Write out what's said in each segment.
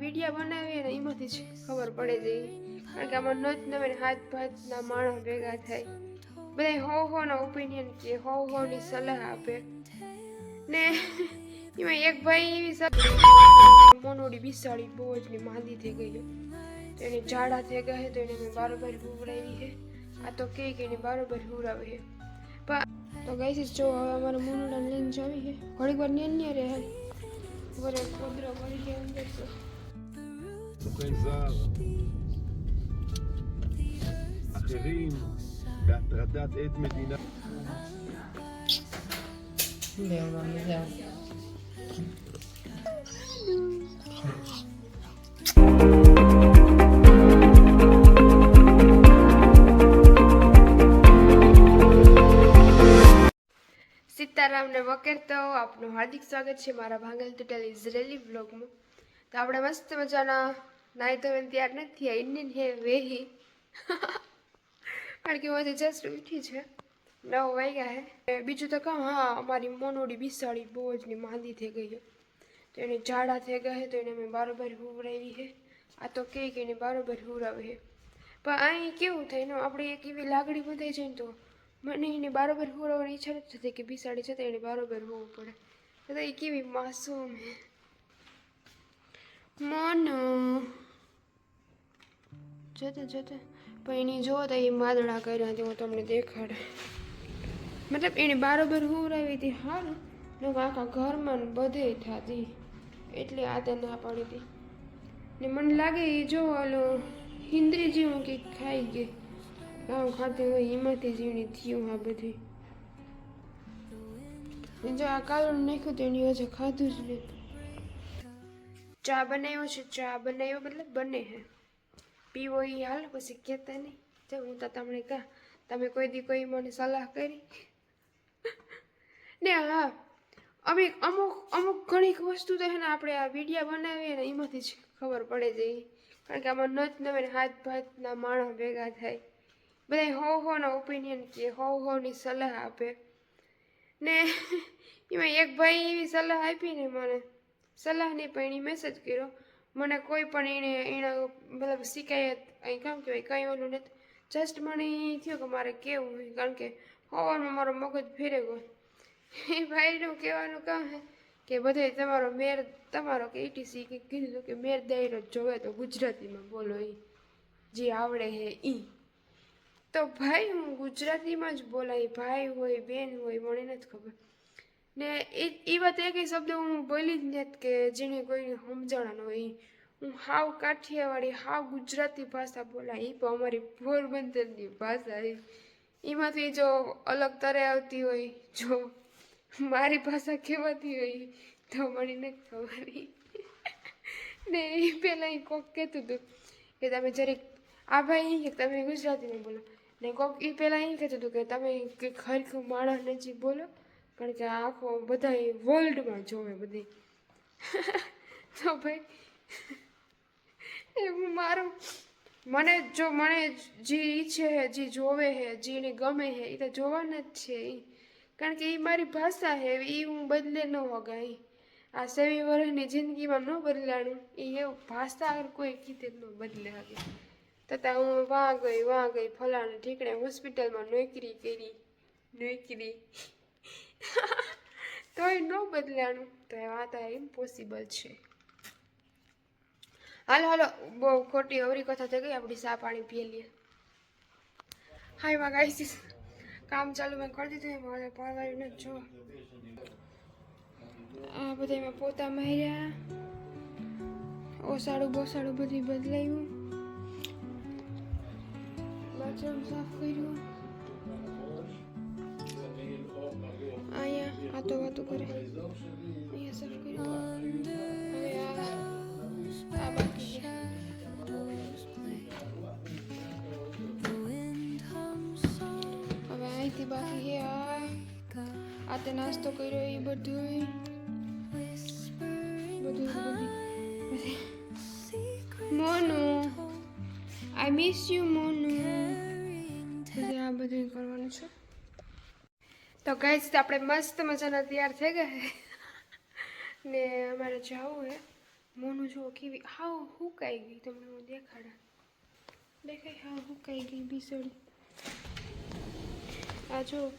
વિડીયા બનાવીએ ને એમાંથી જ ખબર પડે છે. કારણ કે આમાં નચ નવે હાથ ભાતના માણસ ભેગા થાય. બધા હો હોના ઓપિનિયન કે હો હોની સલાહ આપે. ને એમાં એક ભાઈ એવી મોનોડી બિસાડી બહુ જ ની માંદી થઈ ગઈ તો એને ઝાડા થઈ ગયા તો એને મેં બારોબાર હુવડાવી છે આ તો કે એને બારોબાર હુવડાવે છે તો ગઈ જો હવે અમારે મોનોડા લઈને જવી છે ઘડીક વાર ન્યા રહે વરે કુદરો મળી ગયા અંદર તો. וכן אחרים בהטרדת עד מדינה. સીતારામ ને વકેર તો આપનું હાર્દિક સ્વાગત છે મારા ભાંગલ તૂટેલ ઇઝરાયેલી વ્લોગમાં તો આપણે મસ્ત મજાના નાઈ મેં તૈયાર નથી થયા. ઇન્ડિયન હે વેહી. કારણ કે હું આજે જસ્ટ ઉઠી છે. નવ વાગ્યા હે. બીજું તો કહું હા, અમારી મોનોડી બિસાડી બહુ જ ને માંદી થઈ ગઈ છે તો એને ઝાડા થઈ ગયા છે તો એને મેં બારોબાર હુવરાવી છે આ તો કે કે એને બારોબાર હુવરાવે છે પણ અહીં કેવું થાય ને, આપણે એક એવી લાગણી બંધાઈ જાય ને તો મને એને બારોબાર હુરાવવાની ઈચ્છા નથી થતી કે બિસાડી છે તો એને બારોબાર હોવું પડે. તો એ કેવી માસૂમ હે. મોનો. જતે જતે પણ એની જો તો એ માદડા કર્યા હતી હું તમને દેખાડે. મતલબ એને બારોબર હુવડાવી હતી, હારું. ને આખા ઘરમાં બધે થતી. એટલે આ તે ના પાડી હતી. ને મને લાગે એ જો ઓલો હિન્દ્રી જેવું કે ખાઈ ગઈ. ગામ ખાતી હોય એમાંથી જીવની થયું આ બધી. જો આ કાળું નાખ્યું તો એની હજુ ખાધું જ નહીં ચા બનાવ્યો છે, ચા બનાવ્યો, મતલબ બને હે. પીવો એ હાલ, પછી કહેતા નહીં જો હું તો તમને કા તમે કોઈ દી કોઈ મને સલાહ કરી. ને હા, અમે અમુક અમુક ઘણી વસ્તુ તો છે ને આપણે આ વિડીયા બનાવીએ ને એમાંથી જ ખબર પડે છે ઈ. કારણ કે આમાં નચ નવે હાથ ભાતના માણસ ભેગા થાય. બધા હો હોના ઓપિનિયન કે હો હોની સલાહ આપે. ને એમાં એક ભાઈ એવી સલાહ આપી ને મને. સલાહ નહીં પણ એ મેસેજ કર્યો. મને કોઈ પણ એણે એણે મતલબ શિકાયત અહીં કેમ કહેવાય, કંઈ ઓલું નથી. જસ્ટ મને એ થયું કે મારે કેવું કારણ કે હોવાનું મારો મગજ ફેરે ગયો. એ ભાઈનું કહેવાનું કામ હે કે બધે તમારો મેર, તમારો કે એટીસી કે કીધું કે મેર દાયરો જોવે તો ગુજરાતીમાં બોલો એ જે આવડે હે એ તો ભાઈ હું ગુજરાતીમાં જ બોલાય, ભાઈ હોય, બેન હોય, મને નથી ખબર. ને એ એ વાત એક શબ્દ હું બોલી જ નથી કે જેને કોઈને સમજણ હોય. હું હાવ કાઠિયાવાડી, હાવ ગુજરાતી ભાષા બોલાય. એ પણ અમારી પોરબંદરની ભાષા એ એમાંથી જો અલગ તરે આવતી હોય, જો મારી ભાષા કહેવાતી હોય, તો મળીને ખબર. ને એ પહેલાં એ કોક કહેતું હતું કે તમે જરીક, આ ભાઈ કે તમે ગુજરાતીમાં બોલો. ને કોક એ પહેલાં એ કહેતું હતું કે, તમે કંઈક ખરખું માણસ નજીક બોલો. કારણ કે આખો બધા વર્લ્ડમાં જોવે બધી. તો ભાઈ હું મારું, મને જો મને જે ઈચ્છે હે, જે જોવે હે, જેને ગમે હે એ તો જોવાના જ છે એ કારણ કે એ મારી ભાષા હે એ હું બદલે ન હોગાય આ સેવી વર્ષની જિંદગીમાં ન બદલાણું. એ એવું ભાષા કોઈ કીધે ન બદલે હવે તથા હું વાં ગઈ વાં ગઈ ફલાણ ઠીકણે હોસ્પિટલમાં નોકરી કરી, નોકરી. તોય ન બદલાણું તો એ વાત આ ઇમ્પોસિબલ છે. હાલો હાલો, બહુ ખોટી અવરી કથા થઈ ગઈ, આપણી સા પાણી પીએ લઈએ. હાયમાં ગાઈસ કામ ચાલુ મેં કરી દીધું, એમાં હવે પરવારી નથી જો આ બધા એમાં પોતા માર્યા. ઓસાડું બોસાડું બધું બદલાયું. બાથરૂમ સાફ કર્યું. અહીંયા વાતો વાતો કરે અહીંયા સાફ કર્યું હવે આ આ બાકી છે હવે અહીંથી બાકી છે આ આ તે નાસ્તો કર્યો એ બધું બધું બધું Monu I miss you Monu બધું આ બધું કરવાનું છે તો ગાઈસ આપણે મસ્ત મજાના તૈયાર થઈ ગયા ને અમારે જવું હે. મોનું જો કેવી હાવ હુકાઈ ગઈ તમને હું દેખાડા. દેખાય હાવ હુકાઈ ગઈ બિસડી. આ જો,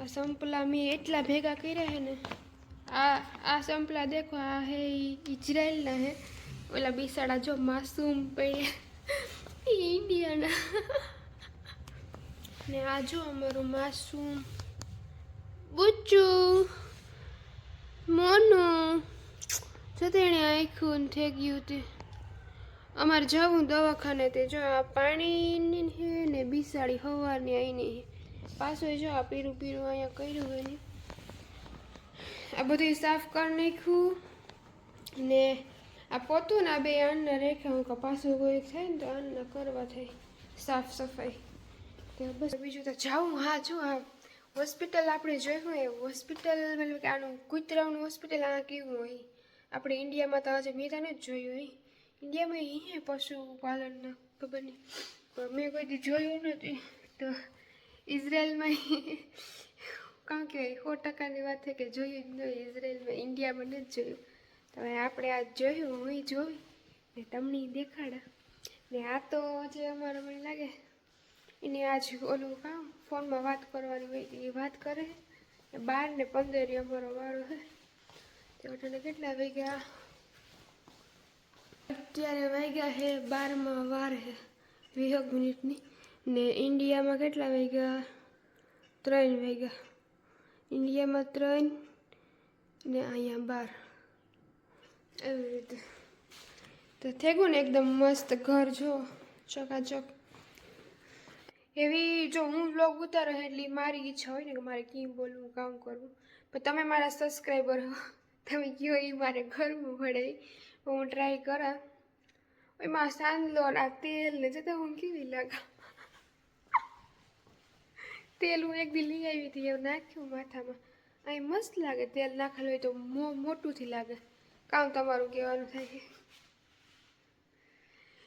આ સંપલા મેં એટલા ભેગા કર્યા હે ને, આ આ સંપલા દેખો, આ હે ઇઝરાયલના હે. ઓલા બિસાડા જો માસૂમ પડ્યા. ઇન્ડિયાના. ને આ જો અમારું માસૂમ બુચ્ચુ, મોનું, જો તેણે આખું થઈ ગયું તે. અમારે જવું દવાખાને તે, જો આ પાણીની હે ને બિસાડી હવારની આવીને પાછું જો આ પીરું પીરું અહીંયા કર્યું હોય ને. આ બધું સાફ કરી નાખ્યું ને આ પોતું ને આ બે અન્ન રેખા હું પાછું કોઈ થાય ને તો અન્ન કરવા થાય. સાફ સફાઈ. બસ, બીજું તો જાઉં, હા, જો આ હોસ્પિટલ આપણે જોયું હોય હોસ્પિટલ મતલબ કે આનું કૂતરાનું હોસ્પિટલ આ કેવું હોય? આપણે ઇન્ડિયામાં તો આજે મેં તો નથી જોયું હોય. ઇન્ડિયામાં હે પશુપાલનના ખબર નહીં. પણ મેં કોઈ જોયું નથી તો ઇઝરાયલમાં કાં કે સો ટકાની વાત છે કે જોયું જ નહીં ઇઝરાયલમાં ઇન્ડિયામાં નથી જોયું. તો આપણે આ જોયું, હું જોઈ. ને તમને દેખાડા. ને આ તો જે અમારે મને લાગે એને આજ ઓલું કામ, ફોનમાં વાત કરવાની હોય તો એ વાત કરે. ને બાર ને પંદર અમારો વાળો છે તો અટાણે કેટલા વાગ્યા? અત્યારે વાગ્યા છે બારમાં વાર છે વીસ મિનિટની. ને ઇન્ડિયામાં કેટલા વાગ્યા? ત્રણ વાગ્યા. ઇન્ડિયામાં ત્રણ ને અહીંયા બાર. એવી રીતે. તો થઈ ગયું ને એકદમ મસ્ત ઘર જો, ચકાચક. એવી જો હું બ્લોગ ઉતારો એટલી મારી ઈચ્છા હોય ને કે મારે કેમ બોલવું, કામ કરવું. પણ તમે મારા સબસ્ક્રાઈબર હો, તમે કયો એ મારે કરવું પડે હું ટ્રાય કરા એમાં સાંદલો આ તેલ ને જતા હું કેવી લાગા? તેલ હું એક દી લઈ આવી હતી, એવું નાખ્યું માથામાં. અહીં મસ્ત લાગે, તેલ નાખેલું હોય તો મો મોટુંથી લાગે. કામ તમારું કહેવાનું થાય.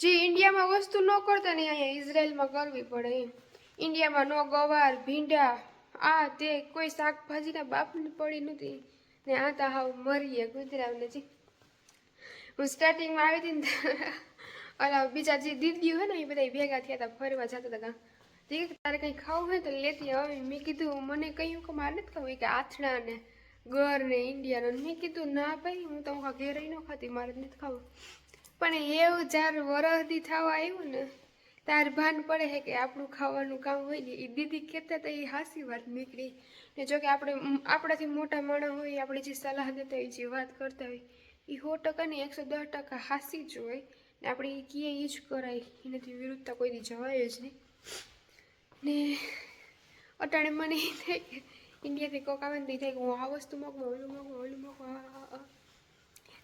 જે ઇન્ડિયામાં વસ્તુ ન કરતા ને અહીંયા ઇઝરાયલમાં કરવી પડે એમ. ઇન્ડિયામાં નો ગવાર, ભીંડા, આ તે કોઈ શાકભાજીના બાપને પડી નથી. ને આ તો હાવ મરીએ ગુજરાત નજીક હું સ્ટાર્ટિંગમાં આવી હતી ને ઓલા બીજા જે દીદીઓ હોય ને, એ બધા ભેગા થયા હતા ફરવા જતા હતા ઠીક તારે કંઈ ખાવું હોય તો લેતી આવે. મેં કીધું, મને કહ્યું કે મારે નથી ખાવું. કે, આથણા ને ગર ને ઇન્ડિયાનો મેં કીધું, ના ભાઈ, હું તો હું ઘેર ન ખાતી, મારે નથી ખાવું. પણ એવું જ્યારે વરહદી થવા આવ્યું ને તાર ભાન પડે છે કે આપણું ખાવાનું કામ હોય ને, એ દીદી કહેતા હતા એ હાસી વાત નીકળી. ને જો કે આપણે આપણાથી મોટા માણસ હોય, આપણે જે સલાહ દેતા હોય, જે વાત કરતા હોય એ સો ટકા ને એકસો દસ ટકા હાસી જ હોય. ને આપણે એ કીએ એ જ કરાય, એનાથી વિરુદ્ધતા કોઈ દી જવાય જ નહીં. ને અટાણે મને એ થાય કે, ઇન્ડિયાથી કોક આવે ને થાય કે હું આ વસ્તુ મોકું ઓલું મોકું ઓલું આ.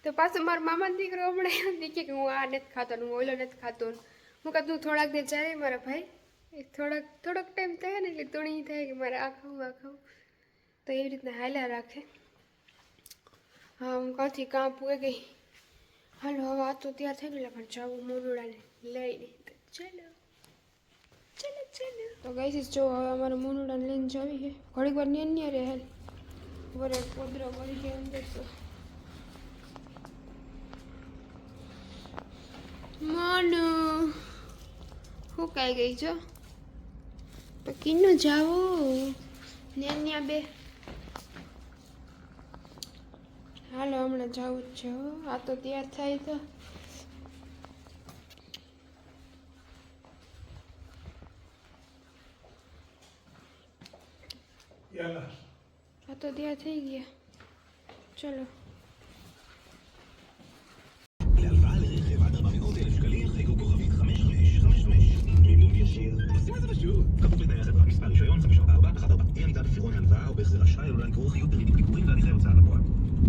તો પાછો મારા મામાનો દીકરો હમણાં એમ કે હું આ નથી ખાતો હું ઓલો નથી ખાતો હું કહું, તું થોડાક દે જાય મારા ભાઈ. થોડાક, થોડોક ટાઈમ થાય ને એટલે તોણી થાય કે મારે આ ખાવું આ ખાવું. તો એવી રીતના હાલ્યા રાખે. હા, હું કાંથી કાં પૂએ ગઈ. હાલો, હવે આ તો ત્યાં થઈ ગયેલા, પણ જવું મોનુડાને લઈને. ચાલો ચાલો, ચલો. તો ગઈ જો હવે અમારે મોનુડાને લઈને જવી છે. ઘડીક વાર ન્યા રહે વરે પોદરો વળી ગયો અંદર તો હું હુકાઈ ગઈ છો તો કિન્નો જાવો ન્યા બે. હાલો હમણાં જવું જ છે. આ તો તૈયાર થાય તો. આ તો તૈયાર થઈ ગયા. ચલો. ישיר. עושים את זה פשוט. כפוף לתנאי החברה, מספר רישיון 54414. אי עמידה בפירעון ההלוואה או בהחזר אשראי עלולה לגרור חיות בריבית פיגורים והליכי הוצאה לפועל.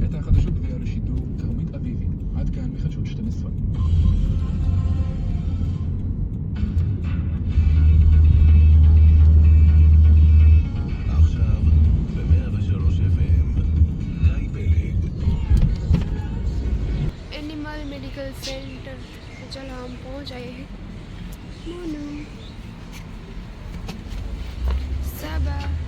את החדשות מביאה לשידור כרמית אביבי. עד כאן מחדשות 12. עכשיו, ב-103 FM, גיא פלג. एनिमल मेडिकल सेंटर तो चलो हम पहुंच आए हैं मोनू साबा મોનુ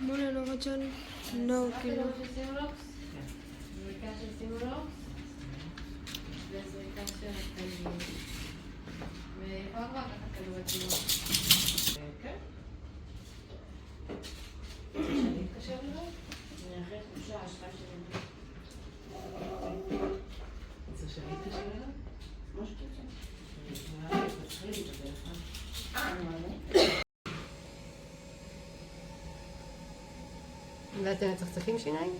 મોનાનો વજન નવ kilo ואתם מצחצחים שיניים?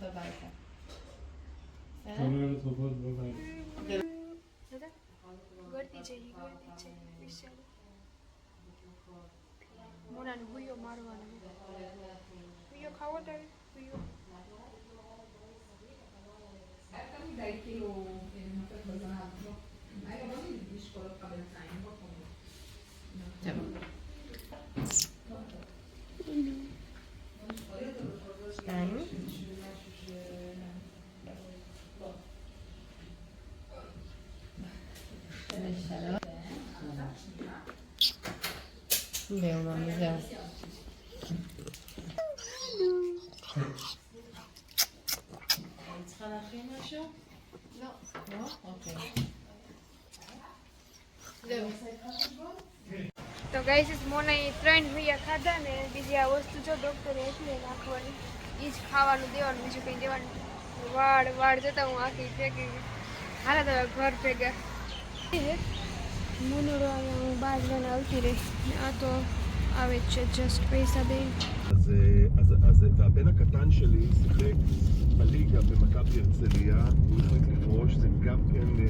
babajka. Kamera to pod babajka. ગળતી છે ઈ ગળતી છે વિશાલ મોનાને હુયો મારવાનો હુયો ખાવો તારે હુયો dai chilo per una persona altro ma io non mi disco lo fa del time זהו, מאמי, זהו. אני צריכה להכין משהו? לא. לא? אוקיי. זהו. તો ગાઈસ મોના એ ત્રણ હુયા ખાધા ને બીજી આ વસ્તુ જો ડોક્ટરે એટલે નાખવાની એ જ ખાવાનું દેવાનું બીજું કંઈ દેવાનું વાળ વાળ જતા હું આખી ફેંકી હાલા તો હવે ઘર ભેગા મુનુડો અહીંયા હું બહાર જઈને આવતી રહી આ તો આવે જ છે જસ્ટ પૈસા દઈને אז, אה, אז, אז, והבן הקטן שלי שיחק בליגה במכבי הרצליה, הוא החליט לפרוש, זה גם כן... אה,